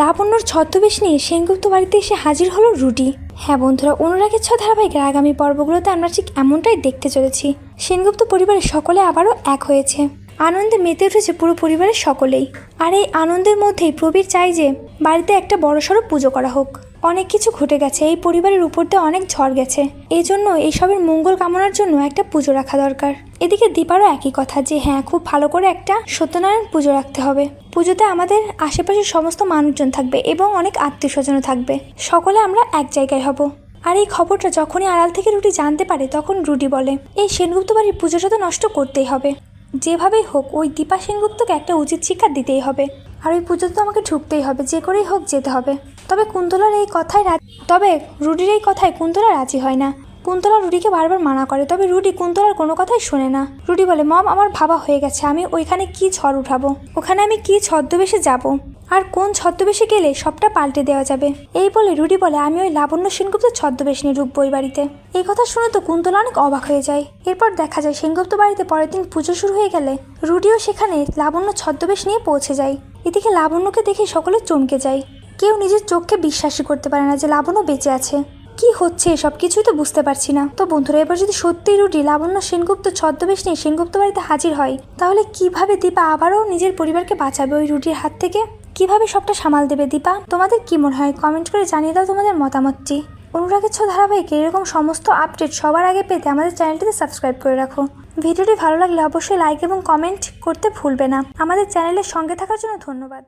লাবণ্যর ছদ্মবেশ নিয়ে সেনগুপ্ত বাড়িতে এসে হাজির হলো রুটি হ্যাঁ বন্ধুরা, অনুরাগের ছ ধারাবাহিকের আগামী পর্বগুলোতে আমরা ঠিক এমনটাই দেখতে চলেছি। সেনগুপ্ত পরিবারের সকলে আবারও এক হয়েছে। আনন্দে মেতে উঠেছে পুরো পরিবারের সকলেই। আর এই আনন্দের মধ্যেই প্রবীর চাই যে বাড়িতে একটা বড়সড় পুজো করা হোক। অনেক কিছু ঘটে গেছে, এই পরিবারের উপর দিয়ে অনেক ঝড় গেছে। এই জন্য এইসবের মঙ্গল কামনার জন্য একটা পুজো রাখা দরকার। এদিকে দীপারও একই কথা যে হ্যাঁ খুব ভালো করে একটা সত্যনারায়ণ পুজো রাখতে হবে। পুজোতে আমাদের আশেপাশের সমস্ত মানুষজন থাকবে এবং অনেক আত্মীয় স্বজনও থাকবে। সকলে আমরা এক জায়গায় হব। আর এই খবরটা যখনই আড়াল থেকে রুটি জানতে পারে, তখন রুটি বলে। এই সেনগুপ্ত বাড়ির পুজোটা তো নষ্ট করতেই হবে। যেভাবেই হোক, ওই দীপা সেনগুপ্তকে একটা উচিত শিক্ষা দিতেই হবে। আর ওই পুজোতে তো আমাকে ঢুকতেই হবে, যে করেই হোক যেতে হবে। তবে কুন্তলার এই কথায় তবে রুডির এই কথায় কুন্তলা রাজি হয় না। কুন্তলা রুডিকে বারবার মানা করে, তবে রুডি কুন্তলার কোনো কথাই শোনে না। রুডি বলে, মম, আমার ভাবা হয়ে গেছে, আমি ওইখানে কি ঝড় উঠাবো? ওখানে আমি কি ছদ্মবেশে যাব? আর কোন ছদ্মবেশে গেলে সবটা পাল্টে দেওয়া যাবে? এই বলে রুডি বলে, আমি ওই লাবণ্য সেনগুপ্ত ছদ্মবেশ নিয়ে ঢুকবো ওই বাড়িতে। এই কথা শুনে তো কুন্তলা অনেক অবাক হয়ে যায়। এরপর দেখা যায়, সেনগুপ্ত বাড়িতে পরের দিন পুজো শুরু হয়ে গেলে রুডিও সেখানে লাবণ্য ছদ্মবেশ নিয়ে পৌঁছে যায়। এদিকে লাবণ্যকে দেখে সকলে চমকে যায়। কেউ নিজের চোখকে বিশ্বাসই করতে পারে না যে লাবণ্য বেঁচে আছে। কি হচ্ছে এসব কিছুই তো বুঝতে পারছি না। তো বন্ধুরা, এবার যদি সত্যিই রুটি লাবণ্য সেনগুপ্ত ছদ্মবেশ নিয়ে সেনগুপ্ত বাড়িতে হাজির হয়, তাহলে কীভাবে দীপা আবারও নিজের পরিবারকে বাঁচাবে ওই রুটির হাত থেকে? কীভাবে সবটা সামাল দেবে দীপা? তোমাদের কি মনে হয়? কমেন্ট করে জানিয়ে দাও তোমাদের মতামতটি। অনুরাগের ছ ধারাবাহিকে এরকম সমস্ত আপডেট সবার আগে পেতে আমাদের চ্যানেলটিতে সাবস্ক্রাইব করে রাখো। ভিডিওটি ভালো লাগলে অবশ্যই লাইক এবং কমেন্ট করতে ভুলবে না। আমাদের চ্যানেলের সঙ্গে থাকার জন্য ধন্যবাদ।